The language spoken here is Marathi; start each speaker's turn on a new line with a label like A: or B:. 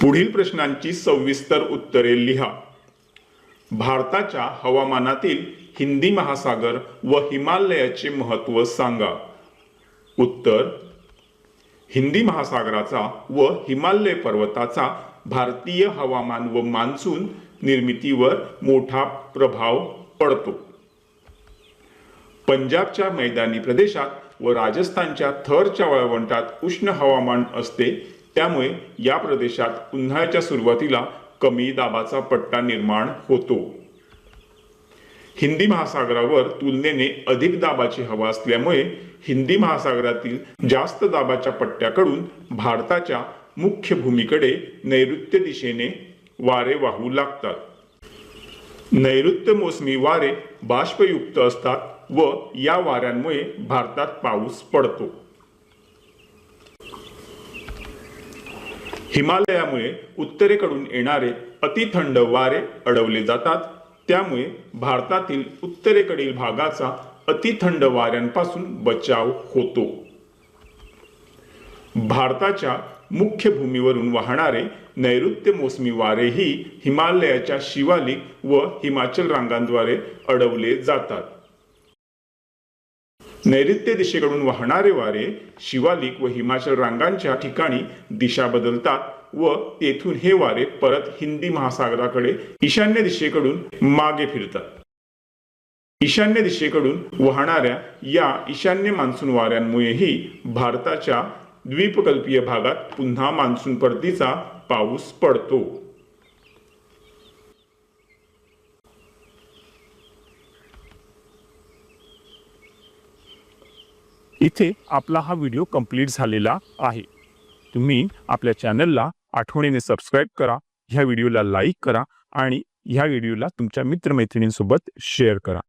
A: पुढील प्रश्नांची सविस्तर उत्तरे लिहा. भारताच्या हवामानातील हिंदी महासागर व हिमालयाचे महत्त्व सांगा. उत्तर हिंदी महासागराचा व हिमालय पर्वताचा भारतीय हवामान व मान्सून निर्मितीवर मोठा प्रभाव पडतो. पंजाबच्या मैदानी प्रदेशात व राजस्थानच्या थरच्या वाळवंटात उष्ण हवामान असते त्यामुळे या प्रदेशात उन्हाळ्याच्या सुरुवातीला कमी दाबाचा पट्टा निर्माण होतो. हिंदी महासागरावर तुलनेने अधिक दाबाची हवा असल्यामुळे हिंदी महासागरातील जास्त दाबाच्या पट्ट्याकडून भारताच्या मुख्य भूमीकडे नैऋत्य दिशेने वारे वाहू लागतात. नैऋत्य मोसमी वारे बाष्पयुक्त असतात व या वाऱ्यांमुळे भारतात पाऊस पडतो. हिमालयामुळे उत्तरेकडून येणारे अतिथंड वारे अडवले जातात. त्यामुळे भारतातील उत्तरेकडील भागाचा अतिथंड वाऱ्यांपासून बचाव होतो. भारताच्या मुख्य भूमीवरून वाहणारे नैऋत्य मोसमी वारेही हिमालयाच्या शिवालिक व हिमाचल रांगांद्वारे अडवले जातात. नैऋत्य दिशेकडून वाहणारे वारे शिवालिक व हिमाचल रांगांच्या ठिकाणी दिशा बदलतात व तेथून हे वारे परत हिंदी महासागराकडे ईशान्य दिशेकडून मागे फिरतात. ईशान्य दिशेकडून वाहणाऱ्या या ईशान्य मान्सून वाऱ्यांमुळेही भारताच्या द्वीपकल्पीय भागात पुन्हा मान्सून परतीचा पाऊस पडतो.
B: इथे आपला हा व्हिडिओ कंप्लीट झालेला आहे. तुम्ही आपल्या चॅनलला आठवणीने सबस्क्राईब करा ह्या व्हिडिओला लाईक करा आणि ह्या व्हिडिओला तुमच्या मित्रमैत्रिणींसोबत शेअर करा.